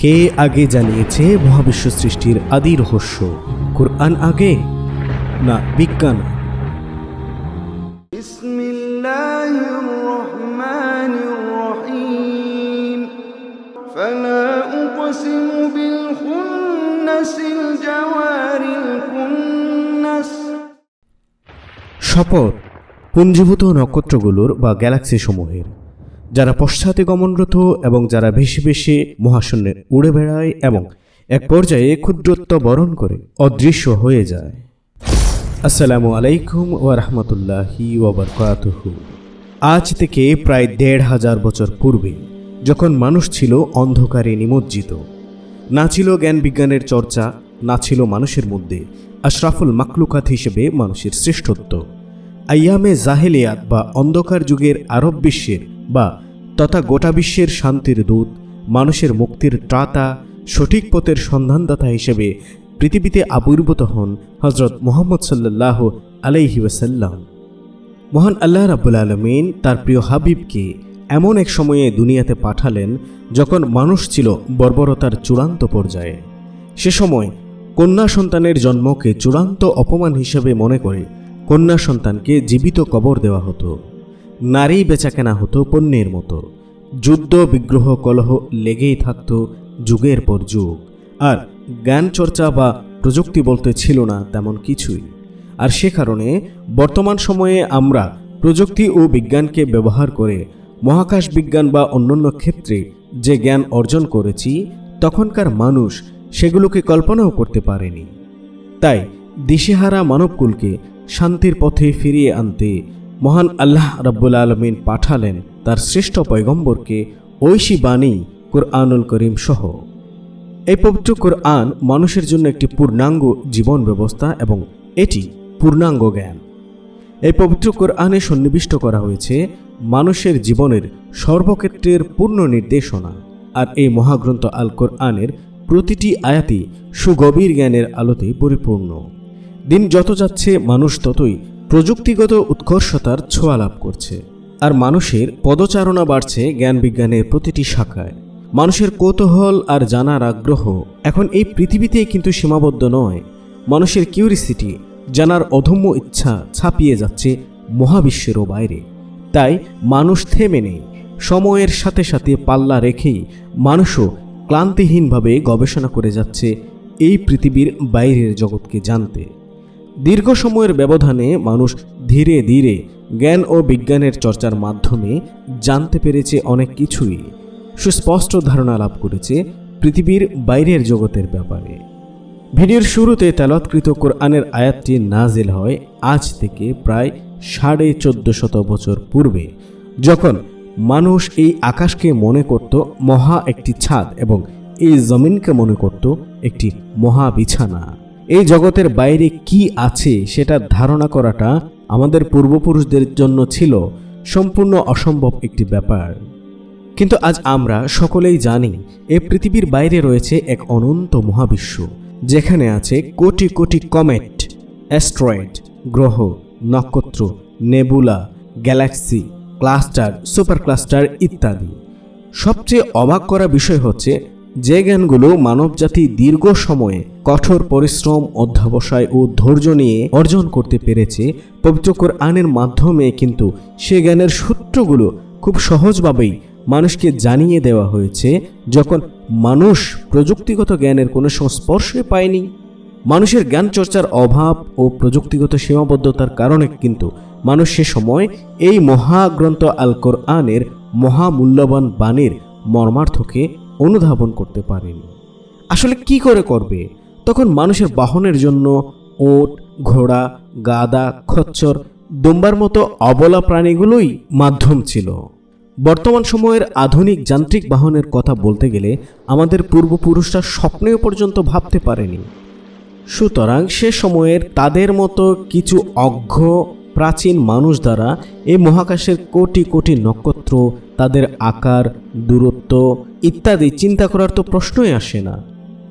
কে আগে জানিয়েছে মহাবিশ্ব সৃষ্টির আদি রহস্য কোরআন আগে না বিজ্ঞান بسم الله الرحمن الرحيم فلا أقسم بالخنس الجوار الكنس শপথ পুঞ্জীভূত নক্ষত্রগুলোর বা গ্যালাক্সি সমূহের যারা পশ্চাতে গমনরত এবং যারা ভেসে ভেসে মহাশূন্যে উড়ে বেড়ায় এবং এক পর্যায়ে ক্ষুদ্রত্ব বরণ করে অদৃশ্য হয়ে যায়। আসসালামু আলাইকুম ওয়া রাহমাতুল্লাহি ওয়া বারাকাতুহু। আজ থেকে প্রায় দেড় হাজার বছর পূর্বে যখন মানুষ ছিল অন্ধকারে নিমজ্জিত, না ছিল জ্ঞান বিজ্ঞানের চর্চা, না ছিল মানুষের মধ্যে আশরাফুল মাকলুকাত হিসেবে মানুষের শ্রেষ্ঠত্ব। আইয়ামে জাহেলিয়াত বা অন্ধকার যুগের আরব বিশ্বের বা তথা গোটা বিশ্বের শান্তির দূত, মানুষের মুক্তির ত্রাতা, সঠিক পথের সন্ধানদাতা হিসেবে পৃথিবীতে আবির্ভূত হন হজরত মোহাম্মদ সাল্লাহ আলাইহি ওয়াসাল্লাম। মহান আল্লাহ রাব্বুল আলমিন তার প্রিয় হাবিবকে এমন এক সময়ে দুনিয়াতে পাঠালেন যখন মানুষ ছিল বর্বরতার চূড়ান্ত পর্যায়ে। সে সময় কন্যা সন্তানের জন্মকে চূড়ান্ত অপমান হিসেবে মনে করে কন্যা সন্তানকে জীবিত কবর দেওয়া হতো। নারী বেচাকেনা হতো পণ্যের মতো। যুদ্ধ, বিগ্রহ, কলহ লেগেই থাকত যুগের পর যুগ। আর জ্ঞান চর্চা বা প্রযুক্তি বলতে ছিল না তেমন কিছুই। আর সে কারণে বর্তমান সময়ে আমরা প্রযুক্তি ও বিজ্ঞানকে ব্যবহার করে মহাকাশ বিজ্ঞান বা অন্যান্য ক্ষেত্রে যে জ্ঞান অর্জন করেছি, তখনকার মানুষ সেগুলোকে কল্পনাও করতে পারেনি। তাই দিশেহারা মানবকুলকে শান্তির পথে ফিরিয়ে আনতে মহান আল্লাহ রাব্বুল আলমিন পাঠালেন তার শ্রেষ্ঠ পয়গম্বরকে ঐশী বাণী কোরআনুল করিম সহ। এই পবিত্র কোরআন মানুষের জন্য একটি পূর্ণাঙ্গ জীবন ব্যবস্থা এবং এটি পূর্ণাঙ্গ জ্ঞান। এই পবিত্র কোরআনে সন্নিবিষ্ট করা হয়েছে মানুষের জীবনের সর্বক্ষেত্রের পূর্ণ নির্দেশনা আর এই মহাগ্রন্থ আল কোরআনের প্রতিটি আয়াতই সুগভীর জ্ঞানের আলোতে পরিপূর্ণ। দিন যত যাচ্ছে, মানুষ ততই প্রযুক্তিগত উৎকর্ষতার ছোঁয়া লাভ করছে। আর মানুষের পদচারণা বাড়ছে জ্ঞান বিজ্ঞানের প্রতিটি শাখায়। মানুষের কৌতূহল আর জানার আগ্রহ এখন এই পৃথিবীতে কিন্তু সীমাবদ্ধ নয়। মানুষের কিউরিসিটি, জানার অধম্য ইচ্ছা ছাপিয়ে যাচ্ছে মহাবিশ্বেরও বাইরে। তাই মানুষ থেমে নেই। সময়ের সাথে সাথে পাল্লা রেখেই মানুষও ক্লান্তিহীনভাবে গবেষণা করে যাচ্ছে এই পৃথিবীর বাইরের জগৎকে জানতে। দীর্ঘ সময়ের ব্যবধানে মানুষ ধীরে ধীরে জ্ঞান ও বিজ্ঞানের চর্চার মাধ্যমে জানতে পেরেছে অনেক কিছুই। সুস্পষ্ট ধারণা লাভ করেছে পৃথিবীর বাইরের জগতের ব্যাপারে। ভিডিওর শুরুতে তেলৎকৃত কোরআনের আয়াতটি নাজিল হয় আজ থেকে প্রায় সাড়ে চোদ্দ শত বছর পূর্বে, যখন মানুষ এই আকাশকে মনে করত মহা একটি ছাদ এবং এই জমিনকে মনে করত একটি মহা বিছানা এই জগতের বাইরে কি আছে সেটা ধারণা করাটা আমাদের পূর্বপুরুষদের জন্য ছিল সম্পূর্ণ অসম্ভব একটি ব্যাপার। কিন্তু আজ আমরা সকলেই জানি, এ পৃথিবীর বাইরে রয়েছে এক অনন্ত মহাবিশ্ব, যেখানে আছে কোটি কোটি কমেট, অ্যাস্ট্রয়েড, গ্রহ, নক্ষত্র, nebula, galaxy, cluster, super cluster ইত্যাদি। সবচেয়ে অবাক করা বিষয় হচ্ছে যে জ্ঞানগুলো মানবজাতি দীর্ঘ সময়ে কঠোর পরিশ্রম, অধ্যাবসায় ও ধৈর্য নিয়ে অর্জন করতে পেরেছে, পবিত্র কোরআনের মাধ্যমে কিন্তু সে জ্ঞানের সূত্রগুলো খুব সহজভাবেই মানুষকে জানিয়ে দেওয়া হয়েছে, যখন মানুষ প্রযুক্তিগত জ্ঞানের কোনো সংস্পর্শে পায়নি। মানুষের জ্ঞান চর্চার অভাব ও প্রযুক্তিগত সীমাবদ্ধতার কারণে কিন্তু মানুষ সে সময় এই মহাগ্রন্থ আল কোরআনের মহামূল্যবান বাণীর মর্মার্থকে অনুধাবন করতে পারেনি। আসলে কি করে করবে? তখন মানুষের বাহনের জন্য ওট, ঘোড়া, গাদা, খচ্চর, দুম্বার মতো অবলা প্রাণীগুলোই মাধ্যম ছিল। বর্তমান সময়ের আধুনিক যান্ত্রিক বাহনের কথা বলতে গেলে আমাদের পূর্বপুরুষরা স্বপ্নেও পর্যন্ত ভাবতে পারেনি। সুতরাং সে সময়ের তাদের মতো কিছু অজ্ঞ, প্রাচীন মানুষ দ্বারা এই মহাকাশের কোটি কোটি নক্ষত্র তাদের আকার, দূরত্ব ইত্যাদি চিন্তা করার তো প্রশ্নই আসে না।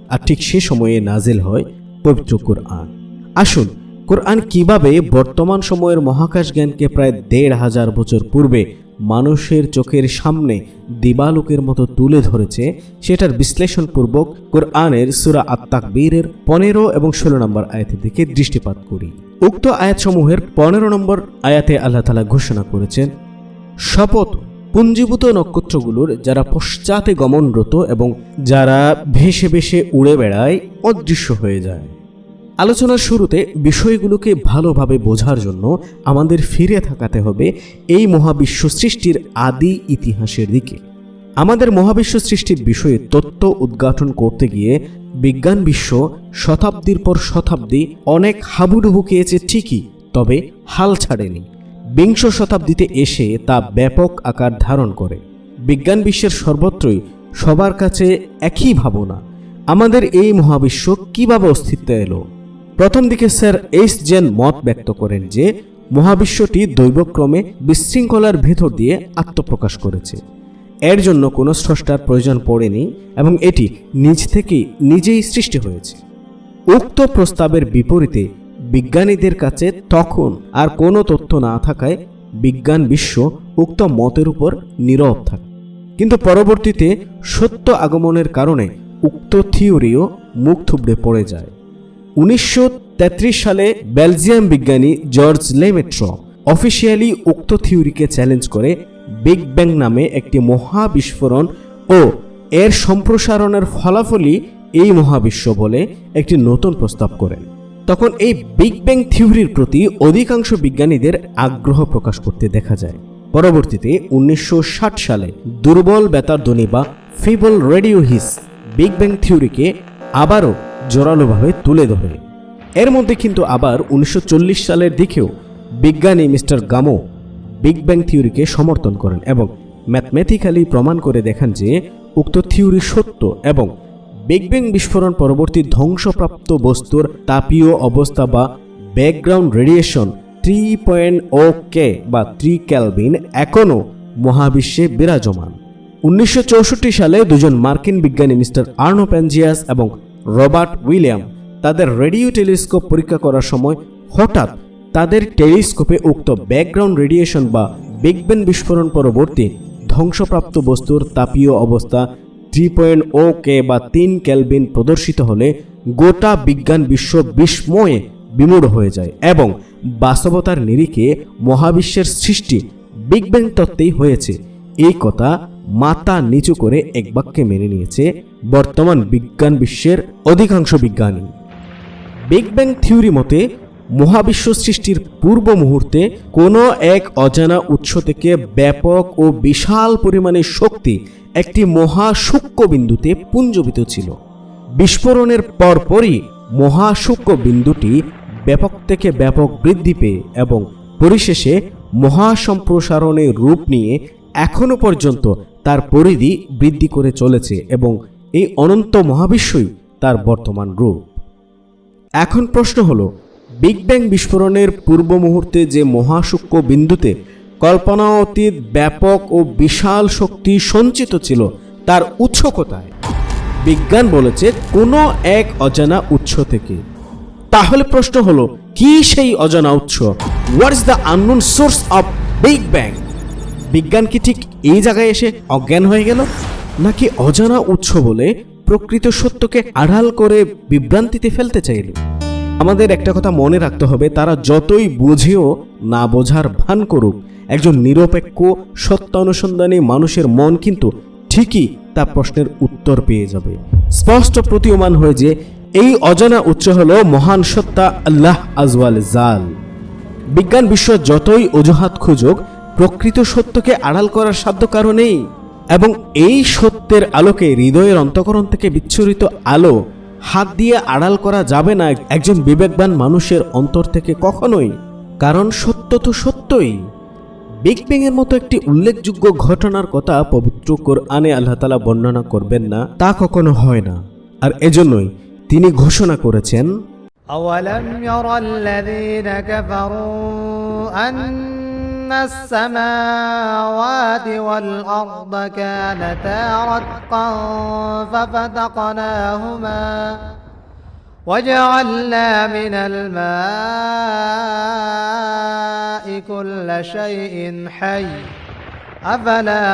আর ঠিক সে সময়ে নাজেল হয় পবিত্র কোরআন। আসুন, কোরআন কীভাবে বর্তমান সময়ের মহাকাশ জ্ঞানকে প্রায় দেড় হাজার বছর পূর্বে মানুষের চোখের সামনে দিবালোকের মতো তুলে ধরেছে, সেটার বিশ্লেষণপূর্বক কোরআনের সুরা আত্মাকবীরের পনেরো এবং ষোলো নম্বর আয়াতের দিকে দৃষ্টিপাত করি। উক্ত আয়াতসমূহের পনেরো নম্বর আয়াতে আল্লাহ তালা ঘোষণা করেছেন শপথ। পুঞ্জীভূত নক্ষত্রগুলোর যারা পশ্চাতে গমনরত এবং যারা ভেসে ভেসে উড়ে বেড়ায়, অদৃশ্য হয়ে যায়। আলোচনার শুরুতে বিষয়গুলোকে ভালোভাবে বোঝার জন্য আমাদের ফিরে থাকাতে হবে এই মহাবিশ্ব সৃষ্টির আদি ইতিহাসের দিকে। আমাদের মহাবিশ্ব সৃষ্টির বিষয়ে তত্ত্ব উদ্ঘাটন করতে গিয়ে বিজ্ঞান বিশ্ব শতাব্দীর পর শতাব্দী অনেক হাবুডুবু খেয়েছে ঠিকই, তবে হাল ছাড়েনি। বিংশ শতাব্দীতে এসে তা ব্যাপক আকার ধারণ করে। বিজ্ঞান বিশ্বের সর্বত্রই সবার কাছে একই ভাবনা, আমাদের এই মহাবিশ্ব কীভাবে অস্তিত্ব এলো? প্রথম দিকে স্যার এইস জেন মত ব্যক্ত করেন যে, মহাবিশ্বটি দৈবক্রমে বিশৃঙ্খলার ভেতর দিয়ে আত্মপ্রকাশ করেছে। এর জন্য কোনো স্রষ্টার প্রয়োজন পড়েনি এবং এটি নিজ থেকেই নিজেই সৃষ্টি হয়েছে। উক্ত প্রস্তাবের বিপরীতে বিজ্ঞানীদের কাছে তখন আর কোনো তথ্য না থাকায় বিজ্ঞান বিশ্ব উক্ত মতের উপর নীরব থাকে। কিন্তু পরবর্তীতে সত্য আগমনের কারণে উক্ত থিওরিও মুখ থুবড়ে পড়ে যায়। উনিশশো তেত্রিশ সালে বেলজিয়াম বিজ্ঞানী জর্জ লেমেট্র অফিসিয়ালি উক্ত থিওরিকে চ্যালেঞ্জ করে বিগ ব্যাং নামে একটি মহাবিস্ফোরণ ও এর সম্প্রসারণের ফলাফলই এই মহাবিশ্ব বলে একটি নতুন প্রস্তাব করেন। তখন এই বিগ ব্যাং থিওরির প্রতি অধিকাংশ বিজ্ঞানীদের আগ্রহ প্রকাশ করতে দেখা যায়। পরবর্তীতে উনিশশো ষাট সালে দুর্বল বেতার ধ্বনি বা feeble radio hiss big bang থিওরিকে আবারও জোরালোভাবে তুলে ধরে। এর মধ্যে কিন্তু আবার উনিশশো চল্লিশ সালের দিকেও বিজ্ঞানী মিস্টার গামো বিগ ব্যাং থিওরিকে সমর্থন করেন এবং ম্যাথমেটিক্যালি প্রমাণ করে দেখান যে উক্ত থিওরি সত্য এবং বিগ ব্যাং বিস্ফোরণ পরবর্তী ধ্বংসপ্রাপ্ত বস্তুর তাপীয় অবস্থা বা background radiation three point O K বা থ্রি ক্যালভিন এখনও মহাবিশ্বে বিরাজমান। উনিশশো চৌষট্টি সালে দুজন মার্কিন বিজ্ঞানী মিস্টার আর্নো প্যানজিয়াস এবং রবার্ট উইলিয়াম তাদের রেডিও টেলিস্কোপ পরীক্ষা করার সময় হঠাৎ তাদের টেলিস্কোপে উক্ত ব্যাকগ্রাউন্ড রেডিয়েশন বা বিগ বিস্ফোরণ পরবর্তী ধ্বংসপ্রাপ্ত বস্তুর তাপীয় অবস্থা থ্রি পয়েন্ট ও কে বা তিন ক্যালভিন প্রদর্শিত হলে গোটা বিজ্ঞান বিশ্ব বিস্ময়ে বিমূঢ় হয়ে যায় এবং বাস্তবতার নিরিখে মহাবিশ্বের সৃষ্টি বিগ ব্যাং তত্ত্বেই হয়েছে। এই কথা মাথা নিচু করে এক বাক্যে মেনে নিয়েছে বর্তমান বিজ্ঞান বিশ্বের অধিকাংশ বিজ্ঞানী। বিগ ব্যাং থিওরি মতে মহাবিশ্ব সৃষ্টির পূর্ব মুহূর্তে কোনো এক অজানা উৎস থেকে ব্যাপক ও বিশাল পরিমাণে শক্তি একটি মহা সূক্ষ্ম বিন্দুতে পুঞ্জবিত ছিল। বিস্ফোরণের পরপরই মহা সূক্ষ্ম বিন্দুটি ব্যাপক থেকে ব্যাপক বৃদ্ধি পেয়ে এবং পরিশেষে মহাসম্প্রসারণের রূপ নিয়ে এখনও পর্যন্ত তার পরিধি বৃদ্ধি করে চলেছে এবং এই অনন্ত মহাবিশ্বই তার বর্তমান রূপ। এখন প্রশ্ন হলো বিগ ব্যাং বিস্ফোরণের পূর্ব মুহূর্তে যে মহাসূক্ষ্ম বিন্দুতে কল্পনা অতীত ব্যাপক ও বিশাল শক্তি সঞ্চিত ছিল, তার উৎস কোথায় বিজ্ঞান বলেছে কোনো এক অজানা উৎস থেকে। তাহলে প্রশ্ন হলো, কি সেই অজানা উৎস? What is the unknown source of big bang বিজ্ঞান কি ঠিক এই জায়গায় এসে অজ্ঞান হয়ে গেল? নাকি অজানা উৎস বলে প্রকৃত সত্যকে আড়াল করে বিভ্রান্তিতে ফেলতে চাইল? আমাদের একটা কথা মনে রাখতে হবে, তারা যতই বুঝেও না বোঝার ভান করুক, একজন নিরপেক্ষ, সত্য অনুসন্ধানী মানুষের মন কিন্তু ঠিকই তা প্রশ্নের উত্তর পেয়ে যাবে। স্পষ্ট প্রতীয়মান হয়ে যে, এই অজানা উৎস হল মহান সত্তা আল্লাহ আজওয়াল জাল। বিজ্ঞান বিশ্ব যতই অজুহাত খুঁজুক, প্রকৃত সত্যকে আড়াল করার সাধ্য কারণেই এবং এই সত্যের আলোকে হৃদয়ের অন্তকরণ থেকে বিচ্ছুরিত আলো হাত দিয়ে আড়াল করা যাবে না একজন বিবেকবান মানুষের অন্তর থেকে কখনোই কারণ সত্য তো সত্যই বিগ ব্যাং এর মতো একটি উল্লেখযোগ্য ঘটনার কথা পবিত্র কোরআনে আল্লাহ তালা বর্ণনা করবেন না তা কখনো হয় না আর এজন্যই তিনি ঘোষণা করেছেন أولم ير الذين كفروا أن السماوات والأرض كانتا رتقا ففتقناهما وجعلنا من الماء كل شيء حي أفلا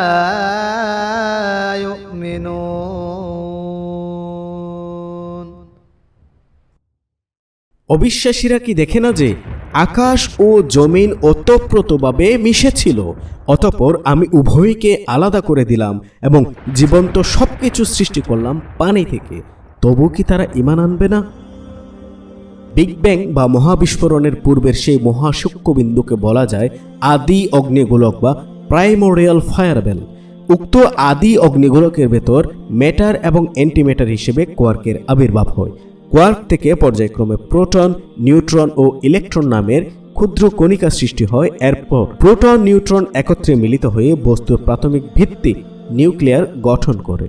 يؤمنون অবিশ্বাসীরা কি দেখে না যে আকাশ ও জমিন ওতপ্রোতভাবে মিশেছিল? অতপর আমি উভয়কে আলাদা করে দিলাম এবং জীবন্ত সব কিছু সৃষ্টি করলাম পানি থেকে। তবু কি তারা ইমান আনবে না? বিগ ব্যাং বা মহাবিস্ফোরণের পূর্বের সেই মহাসূক্ষ্মবিন্দুকে বলা যায় আদি অগ্নিগোলক বা প্রাইমোরিয়াল ফায়ারবেল। উক্ত আদি অগ্নিগোলকের ভেতর ম্যাটার এবং অ্যান্টিমেটার হিসেবে কোয়ার্কের আবির্ভাব হয়। কোয়ার্ক থেকে পর্যায়ক্রমে প্রোটন, নিউট্রন ও ইলেকট্রন নামের ক্ষুদ্র কণিকা সৃষ্টি হয়। এরপর প্রোটন, নিউট্রন একত্রে মিলিত হয়ে বস্তুর প্রাথমিক ভিত্তি নিউক্লিয়ার গঠন করে।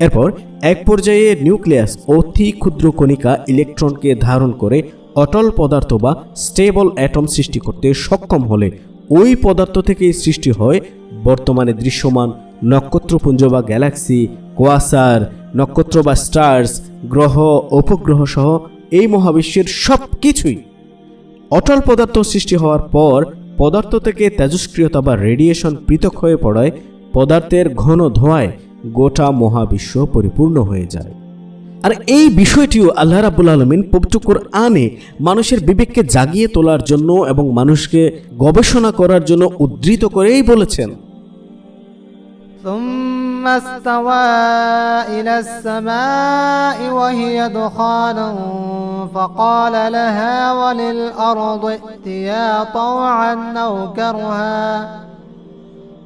এরপর এক পর্যায়ে নিউক্লিয়াস অতি ক্ষুদ্র কণিকা ইলেকট্রনকে ধারণ করে অটল পদার্থ বা স্টেবল অ্যাটম সৃষ্টি করতে সক্ষম হলে ওই পদার্থ থেকেই সৃষ্টি হয় বর্তমানে দৃশ্যমান নক্ষত্রপুঞ্জ বা গ্যালাক্সি, কোয়াসার, নক্ষত্র বা স্টার্স, গ্রহ, উপগ্রহ সহ এই মহাবিশ্বের সব কিছুই অটল পদার্থ সৃষ্টি হওয়ার পর পদার্থ থেকে তেজস্ক্রিয়তা বা রেডিয়েশন পৃথক হয়ে পড়ায়, পদার্থের ঘন ধোঁয়ায় গোটা মহাবিশ্ব পরিপূর্ণ হয়ে যায়। আর এই বিষয়টিও আল্লাহ রাবুল আলমিন পবিত্র আনে মানুষের বিবেককে জাগিয়ে তোলার জন্য এবং মানুষকে গবেষণা করার জন্য উদ্ধৃত করেই বলেছেন। ثم استوى إلى السماء وهي دخان فقال لها وللأرض ائتيا طوعا أو كرها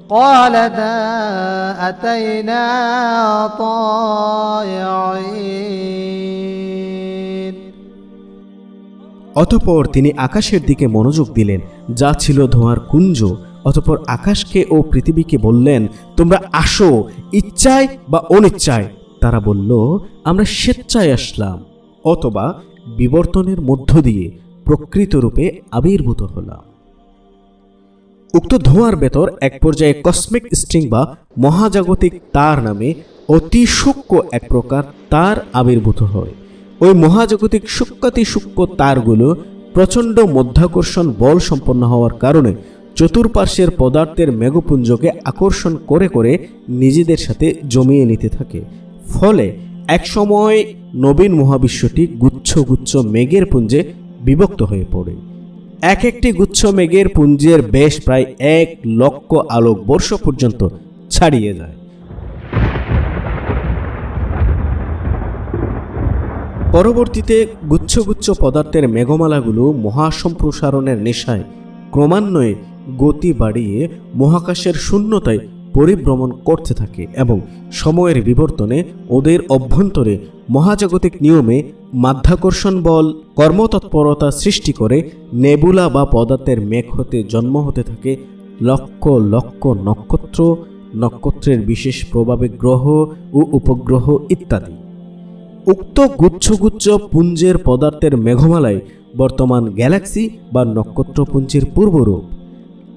قالتا أتينا طائعين অতপর তিনি আকাশের দিকে মনোযোগ দিলেন যা ছিল ধোঁয়ার কুঞ্জ অতপর আকাশকে ও পৃথিবীকে বললেন, তোমরা আসো, ইচ্ছায় বা অনিচ্ছায়? তারা বলল, আমরা স্বেচ্ছায় আসলাম, অথবা বিবর্তনের মধ্য দিয়ে প্রকৃত রূপে আবির্ভূত হলাম। উক্ত ধোঁয়ার ভেতর এক পর্যায়ে কসমিক স্ট্রিং বা মহাজাগতিক তার নামে অতি সূক্ষ্ম এক প্রকার তার আবির্ভূত হয়। ওই মহাজাগতিক সূক্ষ্মাতি সূক্ষ্ম তারগুলো প্রচণ্ড মধ্যাকর্ষণ বল সম্পন্ন হওয়ার কারণে চতুর্পার্শ্বের পদার্থের মেঘপুঞ্জকে আকর্ষণ করে করে নিজেদের সাথে জমিয়ে নিতে থাকে। ফলে একসময় নবীন মহাবিশ্বটি গুচ্ছ গুচ্ছ মেঘের পুঞ্জে বিভক্ত হয়ে পড়ে। এক একটি গুচ্ছ মেঘের পুঞ্জের বেশ প্রায় এক লক্ষ আলোক বর্ষ পর্যন্ত ছাড়িয়ে যায়। পরবর্তীতে গুচ্ছ গুচ্ছ পদার্থের মেঘমালাগুলো মহাসম্প্রসারণের নেশায় ক্রমান্বয়ে গতি বাড়িয়ে মহাকাশের শূন্যতায় পরিভ্রমণ করতে থাকে এবং সময়ের বিবর্তনে ওদের অভ্যন্তরে মহাজাগতিক নিয়মে মাধ্যাকর্ষণ বল, কর্মতৎপরতা সৃষ্টি করে নেবুলা বা পদার্থের মেঘ হতে জন্ম হতে থাকে লক্ষ লক্ষ নক্ষত্র, নক্ষত্রের বিশেষ প্রভাবে গ্রহ ও উপগ্রহ ইত্যাদি। উক্ত গুচ্ছগুচ্ছ পুঞ্জের পদার্থের মেঘমালায় বর্তমান গ্যালাক্সি বা নক্ষত্রপুঞ্জের পূর্বরূপ।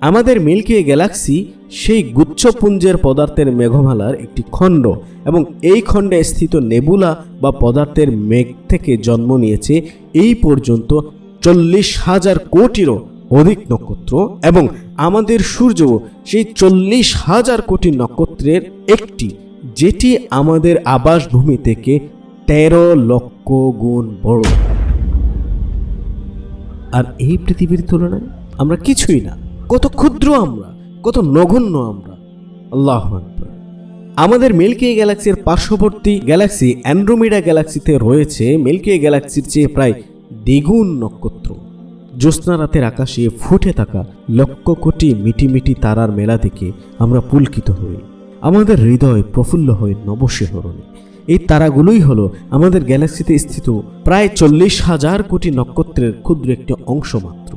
আমাদের মিল্কি গ্যালাক্সি সেই গুচ্ছপুঞ্জের পদার্থের মেঘমালার একটি খণ্ড এবং এই খণ্ডে স্থিত নেবুলা বা পদার্থের মেঘ থেকে জন্ম নিয়েছে এই পর্যন্ত চল্লিশ হাজার কোটিরও অধিক নক্ষত্র এবং আমাদের সূর্য সেই চল্লিশ হাজার কোটি নক্ষত্রের একটি, যেটি আমাদের আবাসভূমি থেকে তেরো লক্ষ গুণ বড়। আর এই পৃথিবীর তুলনায় আমরা কিছুই না। কত ক্ষুদ্র আমরা, কত নগণ্য আমরা। আল্লাহ। আমাদের মিল্কি গ্যালাক্সির পার্শ্ববর্তী গ্যালাক্সি অ্যান্ড্রোমিডা গ্যালাক্সিতে রয়েছে মিল্কি গ্যালাক্সির চেয়ে প্রায় দ্বিগুণ নক্ষত্র। জ্যোৎস্না রাতের আকাশে ফুটে থাকা লক্ষ কোটি মিটি মিটি তারার মেলা থেকে আমরা পুলকিত হই। আমাদের হৃদয় প্রফুল্ল হয় নবশেহরণে। এই তারাগুলোই হলো আমাদের গ্যালাক্সিতে স্থিত প্রায় চল্লিশ হাজার কোটি নক্ষত্রের ক্ষুদ্র একটি অংশ মাত্র।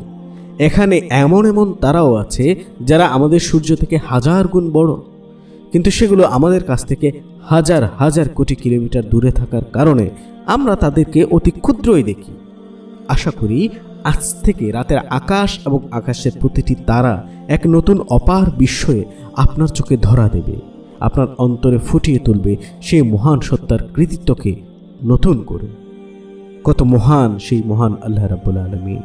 এখানে এমন এমন তারাও আছে যারা আমাদের সূর্য থেকে হাজার গুণ বড়। কিন্তু সেগুলো আমাদের কাছ থেকে হাজার হাজার কোটি কিলোমিটার দূরে থাকার কারণে আমরা তাদেরকে অতি ক্ষুদ্রই দেখি। আশা করি আজ থেকে রাতের আকাশ এবং আকাশের প্রতিটি তারা এক নতুন অপার বিস্ময়ে আপনার চোখে ধরা দেবে। আপনার অন্তরে ফুটিয়ে তুলবে সেই মহান সত্তার কৃতিত্বকে নতুন করে। কত মহান সেই মহান আল্লাহ রাব্বুল আলমী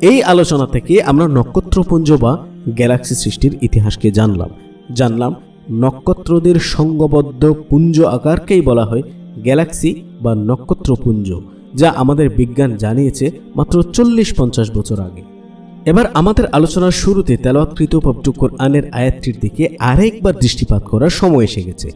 এই আলোচনা থেকে আমরা নক্ষত্রপুঞ্জ বা গ্যালাক্সি সৃষ্টির ইতিহাসকে জানলাম। জানলাম নক্ষত্রদের সঙ্গবদ্ধ পুঞ্জ আকারকেই বলা হয় গ্যালাক্সি বা নক্ষত্রপুঞ্জ, যা আমাদের বিজ্ঞান জানিয়েছে মাত্র চল্লিশ পঞ্চাশ বছর আগে। এবার আমাদের আলোচনার শুরুতে তেলাওয়াতকৃত পবিত্র কোরআনের আয়াতটির দিকে আরেকবার দৃষ্টিপাত করার সময় এসে গেছে।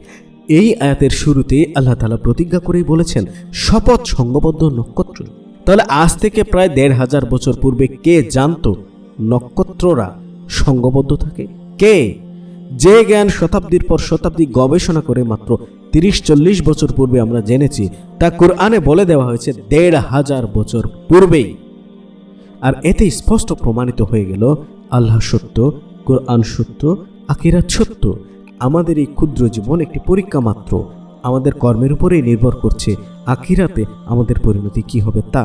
এই আয়াতের শুরুতে আল্লাহ তালা প্রতিজ্ঞা করেই বলেছেন, শপথ সঙ্গবদ্ধ নক্ষত্র। তাহলে আজ থেকে প্রায় দেড় হাজার বছর পূর্বে কে জানতো নক্ষত্ররা সঙ্গবদ্ধ থাকে? কে? যে জ্ঞান শতাব্দীর পর শতাব্দী গবেষণা করে মাত্র তিরিশ চল্লিশ বছর পূর্বে আমরা জেনেছি, তা কোরআনে বলে দেওয়া হয়েছে দেড় হাজার বছর পূর্বেই। আর এতে স্পষ্ট প্রমাণিত হয়ে গেল, আল্লাহ সত্য, কোরআন সত্য আকিরাত সত্য, আমাদের এই ক্ষুদ্র জীবন একটি পরীক্ষা মাত্র। আমাদের কর্মের উপরেই নির্ভর করছে। আকিরাতে আমাদের পরিণতি কি হবে তা।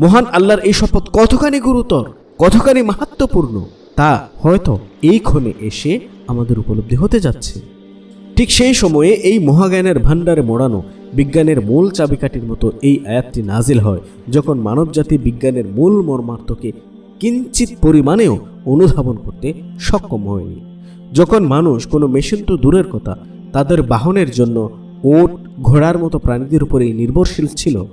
মহান আল্লাহর এই শপথ কতখানি গুরুতর, কতখানি মাহাত্মপূর্ণ, তা হয়তো এই ক্ষণে এসে আমাদের উপলব্ধি হতে যাচ্ছে। ঠিক সেই সময়ে এই মহাজ্ঞানের ভাণ্ডারে মোড়ানো বিজ্ঞানের মূল চাবিকাঠির মতো এই আয়াতটি নাজিল হয়, যখন মানবজাতি বিজ্ঞানের মূল মর্মার্থকে কিঞ্চিত পরিমাণেও অনুধাবন করতে সক্ষম হয়নি। যখন মানুষ কোনো মেশিন তো দূরের কথা, তাদের বাহনের জন্য ওট ঘোড়ার মতো প্রাণীদের উপরেই নির্ভরশীল ছিল।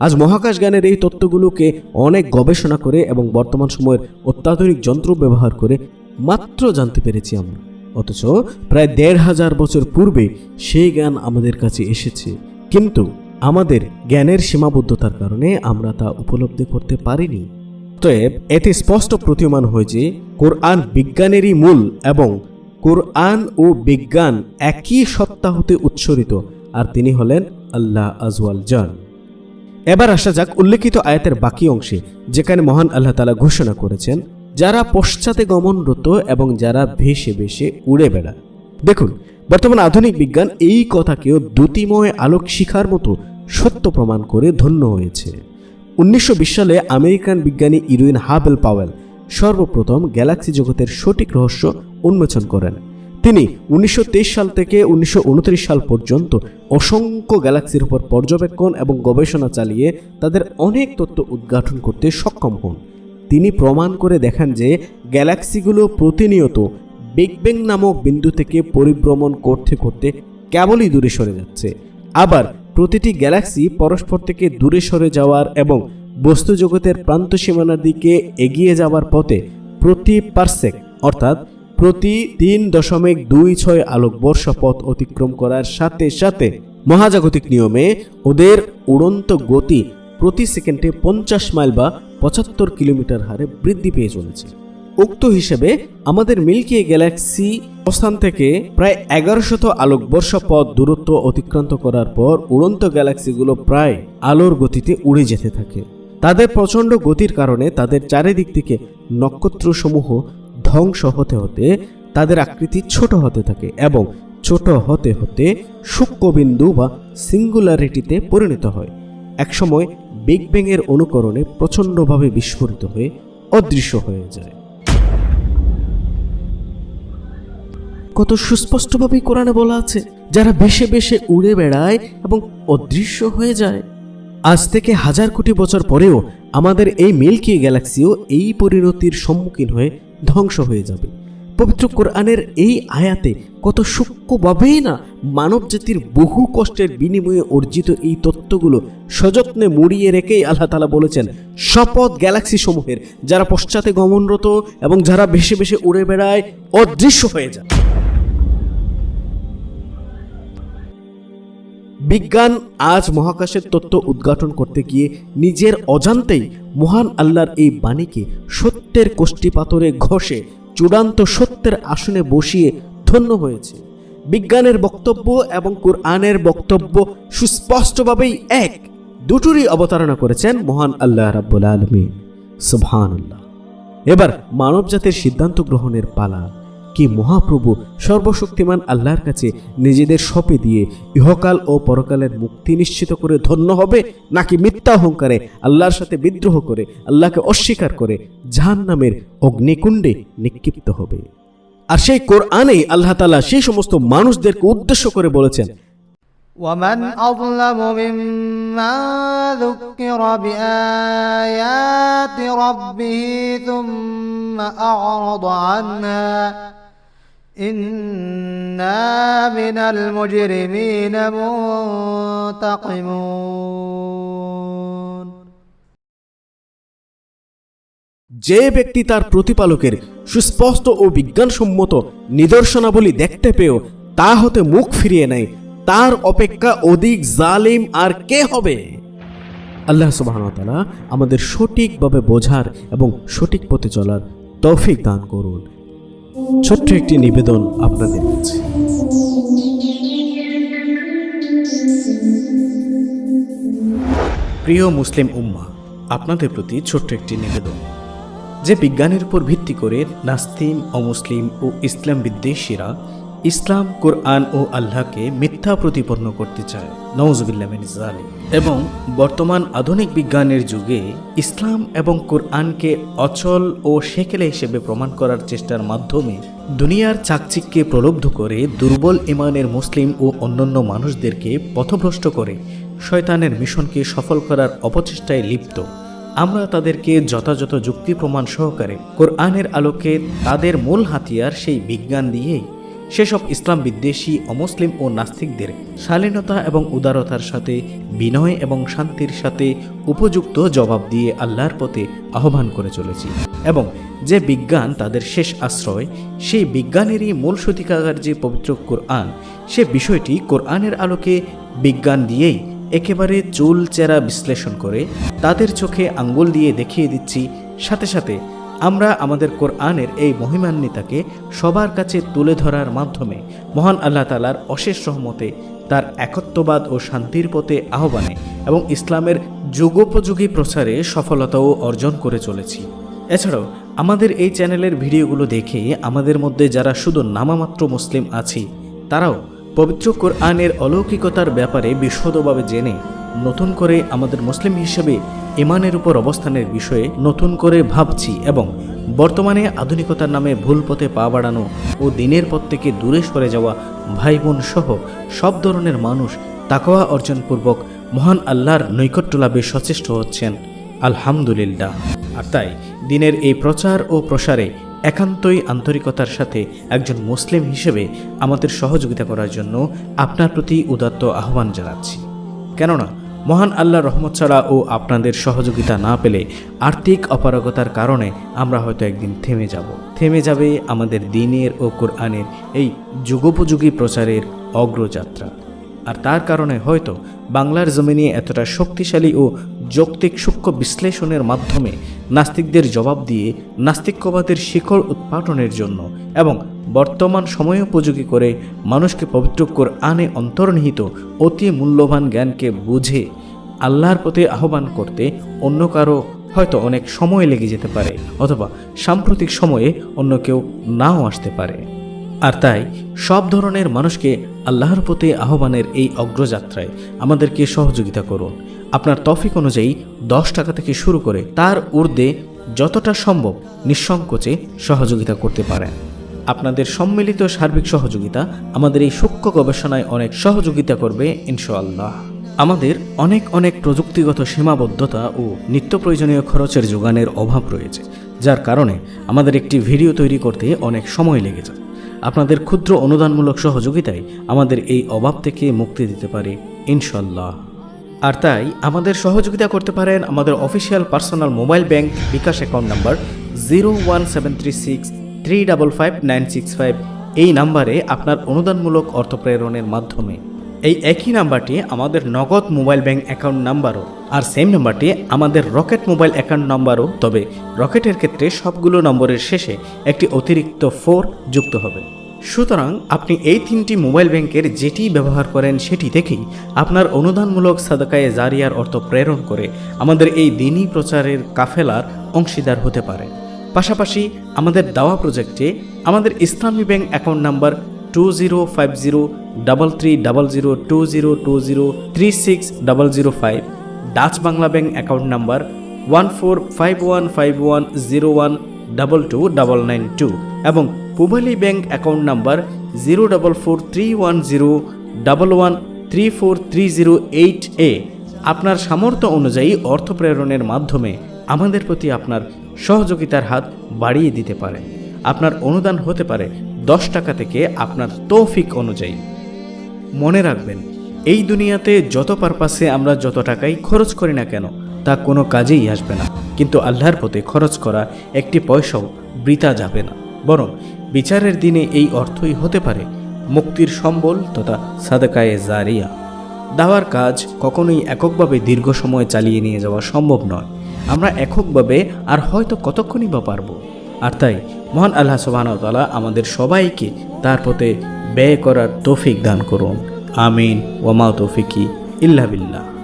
আজ মহাকাশ জ্ঞানের এই তত্ত্বগুলোকে অনেক গবেষণা করে এবং বর্তমান সময়ের অত্যাধুনিক যন্ত্র ব্যবহার করে মাত্র জানতে পেরেছি আমরা। অথচ প্রায় দেড় হাজার বছর পূর্বে সেই জ্ঞান আমাদের কাছে এসেছে। কিন্তু আমাদের জ্ঞানের সীমাবদ্ধতার কারণে আমরা তা উপলব্ধি করতে পারিনি। অতএব এতে স্পষ্ট প্রতীয়মান হয় যে কোরআন বিজ্ঞানেরই মূল এবং কোরআন ও বিজ্ঞান একই সত্তা হতে উৎসরিত। আর তিনি হলেন আল্লাহ আজওয়াল জান। এবার আসা যাক উল্লেখিত আয়াতের বাকি অংশে, যেখানে মহান আল্লাহ তালা ঘোষণা করেছেন, যারা পশ্চাতে গমনরত এবং যারা ভেসে ভেসে উড়ে বেড়ায়। দেখুন, বর্তমান আধুনিক বিজ্ঞান এই কথাকেও দ্যুতিময় আলোক শিখার মতো সত্য প্রমাণ করে ধন্য হয়েছে। উনিশশো বিশ সালে আমেরিকান বিজ্ঞানী ইরুইন হাবেল পাওয়েল সর্বপ্রথম গ্যালাক্সি জগতের সঠিক রহস্য উন্মোচন করেন। তিনি উনিশশো তেইশ সাল থেকে উনিশশো উনত্রিশ সাল পর্যন্ত অসংখ্য গ্যালাক্সির উপর পর্যবেক্ষণ এবং গবেষণা চালিয়ে তাদের অনেক তথ্য উদ্ঘাটন করতে সক্ষম হন। তিনি প্রমাণ করে দেখান যে গ্যালাক্সিগুলো প্রতিনিয়ত বিগ ব্যাং নামক বিন্দু থেকে পরিভ্রমণ করতে করতে কেবলই দূরে সরে যাচ্ছে। আবার প্রতিটি গ্যালাক্সি পরস্পর থেকে দূরে সরে যাওয়ার এবং বস্তু জগতের প্রান্ত সীমানার দিকে এগিয়ে যাওয়ার পথে প্রতি পার্সেক, অর্থাৎ প্রতি তিন দশমিক দুই ছয় আলোকবর্ষ পথ অতিক্রম করার সাথে সাথে মহাজাগতিক নিয়মে ওদের উড়ন্ত গতি প্রতি সেকেন্ডে পঞ্চাশ মাইল বা পঁচাত্তর কিলোমিটার হারে বৃদ্ধি পেয়ে চলেছে। উক্ত হিসেবে আমাদের মিল্কি গ্যালাক্সি অবস্থান থেকে প্রায় এগারোশত আলোকবর্ষ পথ দূরত্ব অতিক্রান্ত করার পর উড়ন্ত গ্যালাক্সিগুলো প্রায় আলোর গতিতে উড়ে যেতে থাকে। তাদের প্রচণ্ড গতির কারণে তাদের চারিদিক থেকে নক্ষত্রসমূহ ধ্বংস হতে হতে তাদের আকৃতি ছোট হতে থাকে এবং ছোট হতে হতে সূক্ষ্মবিন্দু বা সিঙ্গুলারিটিতে পরিণত হয়। একসময় বিগ ব্যাংয়ের অনুকরণে প্রচণ্ডভাবে বিস্ফোরিত হয়ে অদৃশ্য হয়ে যায়। কত সুস্পষ্টভাবেই কোরআনে বলা আছে, যারা বেশে বেশে উড়ে বেড়ায় এবং অদৃশ্য হয়ে যায়। আজ থেকে হাজার কোটি বছর পরেও আমাদের এই মিল্কি গ্যালাক্সিও এই পরিণতির সম্মুখীন হয়ে ধ্বংস হয়ে যাবে। পবিত্র কোরআনের এই আয়াতে কত সূক্ষ্মভাবেই না মানব জাতির বহু কষ্টের বিনিময়ে অর্জিত এই তত্ত্বগুলো সযত্নে মুড়িয়ে রেখেই আল্লাহ তালা বলেছেন শপথ গ্যালাক্সি সমূহের, যারা পশ্চাতে গমনরত এবং যারা ভেসে ভেসে উড়ে বেড়ায়, অদৃশ্য হয়ে যায়। বিজ্ঞান আজ মহাকাশের তত্ত্ব উদ্ঘাটন করতে গিয়ে নিজের অজান্তেই মহান আল্লাহর এই বাণীকে সত্যের কোষ্ঠী পাথরে ঘষে চূড়ান্ত সত্যের আসনে বসিয়ে ধন্য হয়েছে। বিজ্ঞানের বক্তব্য এবং কোরআনের বক্তব্য সুস্পষ্টভাবেই এক। দুটোরই অবতারণা করেছেন মহান আল্লাহ রাব্বুল আলমী সুবহান আল্লাহ এবার মানবজাতির সিদ্ধান্ত গ্রহণের পালা। কি মহাপ্রভু সর্বশক্তিমান আল্লাহর কাছে নিজেদের সপে দিয়ে ইহকাল ও পরকালের মুক্তি নিশ্চিত করে ধন্য হবে নাকি মিথ্যা অহংকারে আল্লাহর সাথে বিদ্রোহ করে আল্লাহকে অস্বীকার করে জাহান নামের অগ্নিকুণ্ডে নিক্ষিপ্ত হবে আর সেই কোরআনেই আল্লাহ তালা সেই সমস্ত মানুষদেরকে উদ্দেশ্য করে বলেছেন ومن أظلم ممن ذكر بآيات ربه ثم أعرض عنها إنا من المجرمين منتقمون যে ব্যক্তি তার প্রতিপালকের সুস্পষ্ট ও বিজ্ঞানসম্মত নিদর্শনাবলী দেখতে পেয়েও তা হতে মুখ ফিরিয়ে নেয় তার অপেক্ষা অধিক জালিম আর কে হবে আল্লাহ সুবাহতালা আমাদের সঠিকভাবে বোঝার এবং সঠিক পথে চলার তৌফিক দান করুন ছোট্ট একটি নিবেদন আপনাদের কাছে। প্রিয় মুসলিম উম্মা, আপনাদের প্রতি ছোট্ট একটি নিবেদন। যে বিজ্ঞানের উপর ভিত্তি করে নাস্তিম অমুসলিম ও ইসলাম বিদ্বেষীরা ইসলাম, কোরআন ও আল্লাহকে মিথ্যা প্রতিপন্ন করতে চায় নওয়াজবিল্লাহ মিন জালিম। এবং বর্তমান আধুনিক বিজ্ঞানের যুগে ইসলাম এবং কোরআনকে অচল ও সেকেলে হিসেবে প্রমাণ করার চেষ্টার মাধ্যমে দুনিয়ার চাকচিককে প্রলব্ধ করে দুর্বল ইমানের মুসলিম ও অন্যান্য মানুষদেরকে পথভ্রষ্ট করে শয়তানের মিশনকে সফল করার অপচেষ্টায় লিপ্ত আমরা তাদেরকে যথাযথ যুক্তি প্রমাণ সহকারে কোরআনের আলোকে তাদের মূল হাতিয়ার সেই বিজ্ঞান দিয়েই সেসব ইসলাম বিদ্বেষী অমুসলিম ও নাস্তিকদের শালীনতা এবং উদারতার সাথে, বিনয় এবং শান্তির সাথে উপযুক্ত জবাব দিয়ে আল্লাহর পথে আহ্বান করে চলেছি। এবং যে বিজ্ঞান তাদের শেষ আশ্রয়, সেই বিজ্ঞানেরই মূল সতিকাগার যে পবিত্র কোরআন, সে বিষয়টি কোরআনের আলোকে বিজ্ঞান দিয়েই একেবারে চুল চেরা বিশ্লেষণ করে, তাদের চোখে আঙ্গুল দিয়ে দেখিয়ে দিচ্ছি, সাথে সাথে আমরা আমাদের কোরআনের এই মহিমান্বিতাকে সবার কাছে তুলে ধরার মাধ্যমে মহান আল্লাহ তালার অশেষ রহমতে তার একত্ববাদ ও শান্তির পথে আহ্বানে এবং ইসলামের যুগোপযোগী প্রচারে সফলতাও অর্জন করে চলেছি। এছাড়াও আমাদের এই চ্যানেলের ভিডিওগুলো দেখে আমাদের মধ্যে যারা শুধু নামামাত্র মুসলিম আছি, তারাও পবিত্র কোরআনের অলৌকিকতার ব্যাপারে বিশদভাবে জেনে নতুন করে আমাদের মুসলিম হিসেবে ইমানের উপর অবস্থানের বিষয়ে নতুন করে ভাবছি এবং বর্তমানে আধুনিকতার নামে ভুল পথে পা বাড়ানো ও দিনের পথ থেকে দূরে সরে যাওয়া ভাই বোন সহ সব ধরনের মানুষ তাকওয়া অর্জনপূর্বক মহান আল্লাহর নৈকট্য লাভে সচেষ্ট হচ্ছেন। আলহামদুলিল্লাহ। আর তাই দিনের এই প্রচার ও প্রসারে একান্তই আন্তরিকতার সাথে একজন মুসলিম হিসেবে আমাদের সহযোগিতা করার জন্য আপনার প্রতি উদাত্ত আহ্বান জানাচ্ছি। কেননা মহান আল্লাহ রহমত ছাড়া ও আপনাদের সহযোগিতা না পেলে আর্থিক অপারগতার কারণে আমরা হয়তো একদিন থেমে যাব। থেমে যাবে আমাদের দিনের ও কোরআনের এই যুগোপযোগী প্রচারের অগ্রযাত্রা। আর তার কারণে হয়তো বাংলার জমিনে এতটা শক্তিশালী ও যৌক্তিক সূক্ষ্ম বিশ্লেষণের মাধ্যমে নাস্তিকদের জবাব দিয়ে নাস্তিক্যবাদের শিকড় উৎপাটনের জন্য এবং বর্তমান সময়োপযোগী করে মানুষকে পবিত্র আনে অন্তর্নিহিত অতি মূল্যবান জ্ঞানকে বুঝে আল্লাহর প্রতি আহ্বান করতে অন্য কারও হয়তো অনেক সময় লেগে যেতে পারে অথবা সাম্প্রতিক সময়ে অন্য কেউ নাও আসতে পারে। আর তাই সব ধরনের মানুষকে আল্লাহর প্রতি আহ্বানের এই অগ্রযাত্রায় আমাদেরকে সহযোগিতা করুন। আপনার তফিক অনুযায়ী দশ টাকা থেকে শুরু করে তার ঊর্ধ্বে যতটা সম্ভব নিঃসংকোচে সহযোগিতা করতে পারেন। আপনাদের সম্মিলিত সার্বিক সহযোগিতা আমাদের এই সূক্ষ্ম গবেষণায় অনেক সহযোগিতা করবে, ইনশাআল্লাহ। আমাদের অনেক অনেক প্রযুক্তিগত সীমাবদ্ধতা ও নিত্য প্রয়োজনীয় খরচের যোগানের অভাব রয়েছে, যার কারণে আমাদের একটি ভিডিও তৈরি করতে অনেক সময় লেগে যায়। আপনাদের ক্ষুদ্র অনুদানমূলক সহযোগিতায় আমাদের এই অভাব থেকে মুক্তি দিতে পারে ইনশাল্লাহ আর তাই আমাদের সহযোগিতা করতে পারেন আমাদের official personal mobile bank bKash account number zero one seven three six three double five nine six five. এই নাম্বারে আপনার অনুদানমূলক অর্থ প্রেরণের মাধ্যমে এই একই নাম্বারটি আমাদের নগদ মোবাইল ব্যাংক অ্যাকাউন্ট নাম্বারও, আর সেম নাম্বারটি আমাদের রকেট মোবাইল অ্যাকাউন্ট নাম্বারও। তবে রকেটের ক্ষেত্রে সবগুলো নম্বরের শেষে একটি অতিরিক্ত ফোর যুক্ত হবে। সুতরাং আপনি এই তিনটি মোবাইল ব্যাংকের যেটি ব্যবহার করেন সেটি থেকেই আপনার অনুদানমূলক সাদাকায়ে জারিয়ার অর্থ প্রেরণ করে আমাদের এই দিনই প্রচারের কাফেলার অংশীদার হতে পারে। পাশাপাশি আমাদের দাওয়া প্রজেক্টে আমাদের Islami bank account number two zero five zero double three double zero two zero two zero three six double zero five Dutch Bangla bank account number one four five one five one zero one double two double nine two এবং Pubali bank account number zero double four three one zero double one three four three zero eight এ আপনার সামর্থ্য অনুযায়ী অর্থ প্রেরণের মাধ্যমে আমাদের প্রতি আপনার সহযোগিতার হাত বাড়িয়ে দিতে পারে আপনার অনুদান হতে পারে দশ টাকা থেকে আপনার তৌফিক অনুযায়ী। মনে রাখবেন, এই দুনিয়াতে যত পারপাসে আমরা যত টাকাই খরচ করি না কেন, তা কোনো কাজেই আসবে না। কিন্তু আল্লাহর পথে খরচ করা একটি পয়সাও বৃথা যাবে না। বরং বিচারের দিনে এই অর্থই হতে পারে মুক্তির সম্বল তথা সাদকায়ে জারিয়া। দাওয়ার কাজ কখনোই এককভাবে দীর্ঘ সময় চালিয়ে নিয়ে যাওয়া সম্ভব নয়। আমরা এককভাবে আর হয়তো কতক্ষণই বা পারব। আর তাই মহান আল্লাহ সুবাহতালা আমাদের সবাইকে তার পথে ব্যয় করার তৌফিক দান করুন। আমিন। ওমা তৌফিকি ইল্লা বিল্লাহ।